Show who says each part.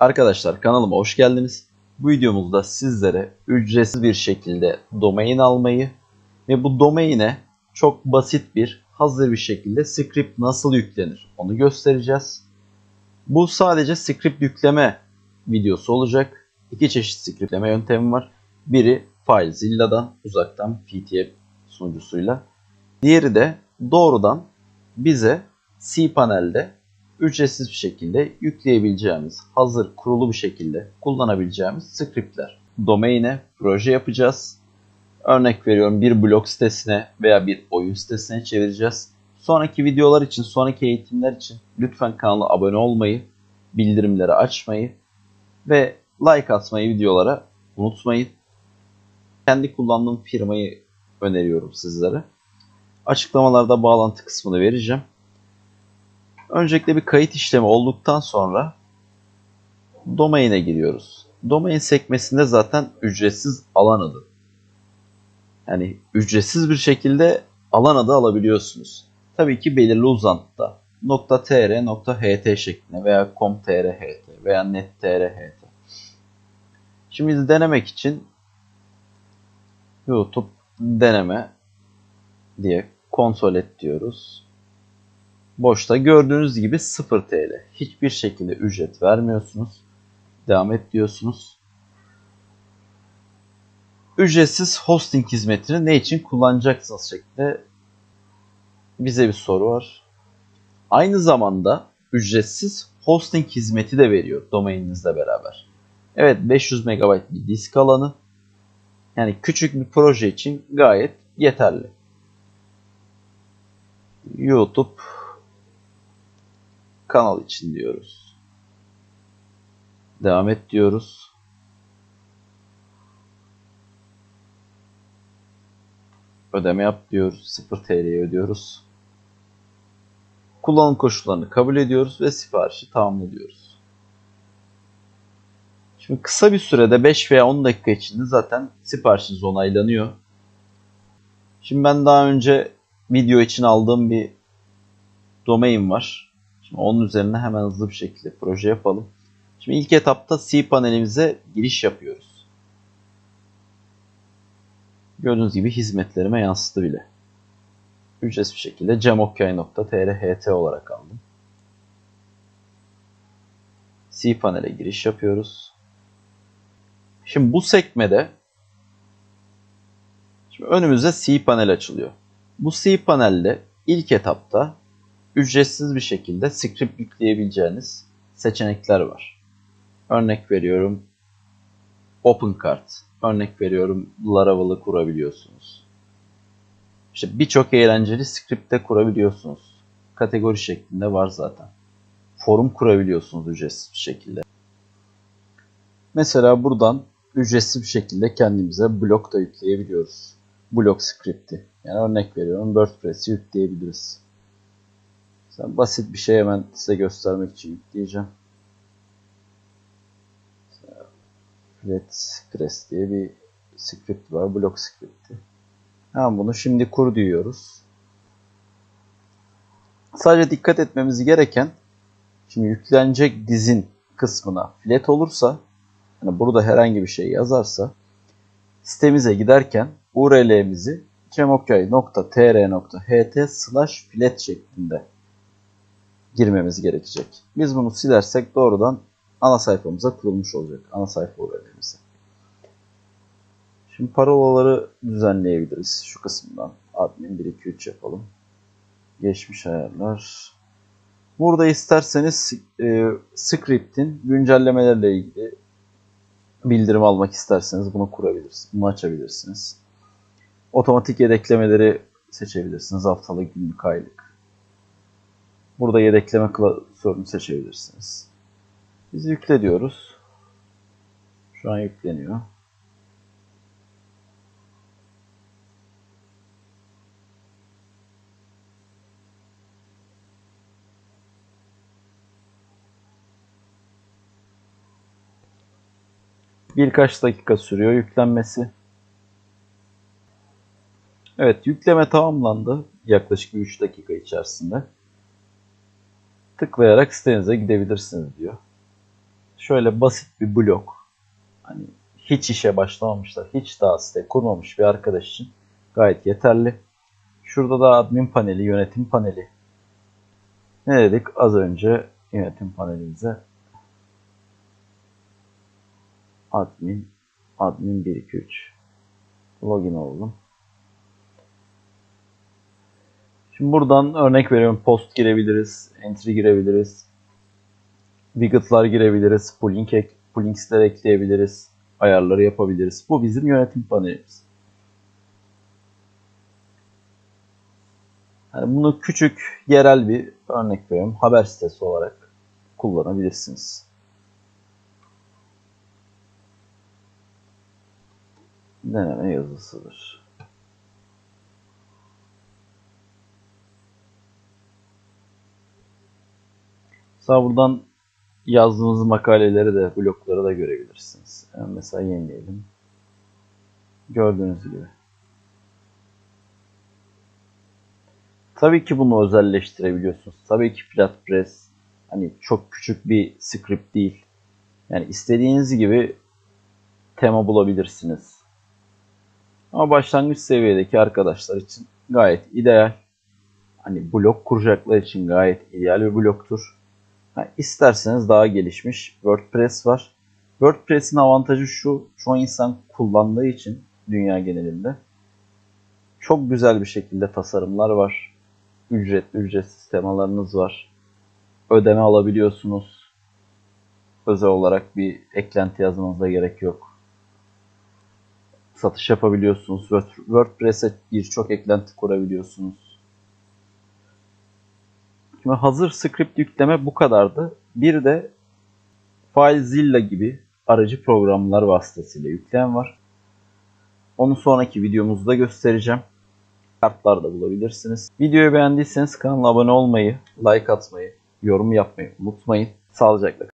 Speaker 1: Arkadaşlar kanalıma hoş geldiniz. Bu videomuzda sizlere ücretsiz bir şekilde domain almayı ve bu domaine çok basit bir hazır bir şekilde script nasıl yüklenir onu göstereceğiz. Bu sadece script yükleme videosu olacak. İki çeşit script yükleme yöntemi var. Biri FileZilla'dan uzaktan PTF sunucusuyla. Diğeri de doğrudan bize cPanel'de ücretsiz bir şekilde yükleyebileceğimiz, hazır kurulu bir şekilde kullanabileceğimiz scriptler. Domaine proje yapacağız. Örnek veriyorum bir blog sitesine veya bir oyun sitesine çevireceğiz. Sonraki videolar için, sonraki eğitimler için lütfen kanala abone olmayı, bildirimleri açmayı ve like atmayı videolara unutmayın. Kendi kullandığım firmayı öneriyorum sizlere. Açıklamalarda bağlantı kısmını vereceğim. Öncelikle bir kayıt işlemi olduktan sonra domaine giriyoruz. Domain sekmesinde zaten ücretsiz alan adı. Yani ücretsiz bir şekilde alan adı alabiliyorsunuz. Tabii ki belirli uzantıda. .tr, şeklinde veya .com.tr, ht veya .net.tr, ht. Şimdi denemek için YouTube deneme diye kontrol et diyoruz. Boşta gördüğünüz gibi 0 TL. Hiçbir şekilde ücret vermiyorsunuz. Devam et diyorsunuz. Ücretsiz hosting hizmetini ne için kullanacaksınız şeklinde bize bir soru var. Aynı zamanda ücretsiz hosting hizmeti de veriyor domaininizle beraber. Evet 500 MB bir disk alanı. Yani küçük bir proje için gayet yeterli. YouTube kanal için diyoruz. Devam et diyoruz. Ödeme yap diyoruz. 0 TL'ye ödüyoruz. Kullanım koşullarını kabul ediyoruz ve siparişi tamamlıyoruz. Şimdi kısa bir sürede 5 veya 10 dakika içinde zaten siparişiniz onaylanıyor. Şimdi ben daha önce video için aldığım bir domain var. Şimdi onun üzerine hemen hızlı bir şekilde proje yapalım. Şimdi ilk etapta cPanel'imize giriş yapıyoruz. Gördüğünüz gibi hizmetlerime yansıdı bile. Ücretsiz bir şekilde cemokkay.tr olarak aldım. cPanel'e giriş yapıyoruz. Şimdi bu sekmede şimdi önümüzde cPanel açılıyor. Bu cPanel'de ilk etapta ücretsiz bir şekilde script yükleyebileceğiniz seçenekler var. Örnek veriyorum OpenCart, örnek veriyorum Laravel'ı kurabiliyorsunuz. İşte birçok eğlenceli script de kurabiliyorsunuz. Kategori şeklinde var zaten. Forum kurabiliyorsunuz ücretsiz bir şekilde. Mesela buradan ücretsiz bir şekilde kendimize blog da yükleyebiliyoruz. Blog script'i. Yani örnek veriyorum WordPress'i yükleyebiliriz. Mesela basit bir şey hemen size göstermek için yükleyeceğim. Flatpress diye bir script var. Blog script'i. Hemen bunu şimdi kur diyoruz. Sadece dikkat etmemiz gereken şimdi yüklenecek dizin kısmına flat olursa yani burada herhangi bir şey yazarsa sitemize giderken URL'mizi cemokkay.tr.ht slash flat şeklinde girmemiz gerekecek. Biz bunu silersek doğrudan ana sayfamıza kurulmuş olacak. Ana sayfa URL'imize. Şimdi parolaları düzenleyebiliriz şu kısımdan. Admin 1 2 3 yapalım. Geçmiş ayarlar. Burada isterseniz e, script'in güncellemelerle ilgili bildirim almak isterseniz bunu kurabilirsiniz. Bunu açabilirsiniz. Otomatik yedeklemeleri seçebilirsiniz. Haftalık, günlük, aylık. Burada yedekleme klasörünü seçebilirsiniz. Biz yükle diyoruz. Şu an yükleniyor. Birkaç dakika sürüyor yüklenmesi. Evet yükleme tamamlandı. Yaklaşık 3 dakika içerisinde. Tıklayarak sitenize gidebilirsiniz diyor. şöyle basit bir blok. Hani hiç işe başlamamışlar, hiç daha site kurmamış bir arkadaş için gayet yeterli. Şurada da admin paneli, yönetim paneli. Ne dedik az önce yönetim panelimize? Admin, admin 1 2 3. Login oldum. Şimdi buradan örnek veriyorum post girebiliriz, entry girebiliriz, widget'lar girebiliriz, pulling ek, pullings'ler ekleyebiliriz, ayarları yapabiliriz. Bu bizim yönetim panelimiz. Yani bunu küçük, yerel bir örnek veriyorum. Haber sitesi olarak kullanabilirsiniz. Deneme yazısıdır. Mesela buradan yazdığınız makaleleri de, blogları da görebilirsiniz. Yani mesela yenileyelim. Gördüğünüz gibi. Tabii ki bunu özelleştirebiliyorsunuz. Tabii ki FlatPress hani çok küçük bir script değil. Yani istediğiniz gibi tema bulabilirsiniz. Ama başlangıç seviyedeki arkadaşlar için gayet ideal. Hani blog kuracaklar için gayet ideal bir bloktur. Ha, isterseniz daha gelişmiş WordPress var. WordPress'in avantajı şu, çoğu insan kullandığı için dünya genelinde çok güzel bir şekilde tasarımlar var. Ücretli ücretsiz temalarınız var. Ödeme alabiliyorsunuz. Özel olarak bir eklenti yazmanıza gerek yok. Satış yapabiliyorsunuz. Word- WordPress'e birçok eklenti kurabiliyorsunuz. Şimdi hazır script yükleme bu kadardı. Bir de FileZilla gibi aracı programlar vasıtasıyla yükleyen var. Onu sonraki videomuzda göstereceğim. Kartlarda bulabilirsiniz. Videoyu beğendiyseniz kanala abone olmayı, like atmayı, yorum yapmayı unutmayın. Sağlıcakla.